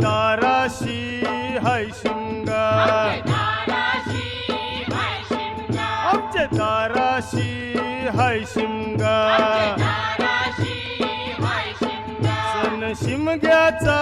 दाराशी हाय शिमगा आमच्या दाराशी हाय शिमगा सन शिमग्याचा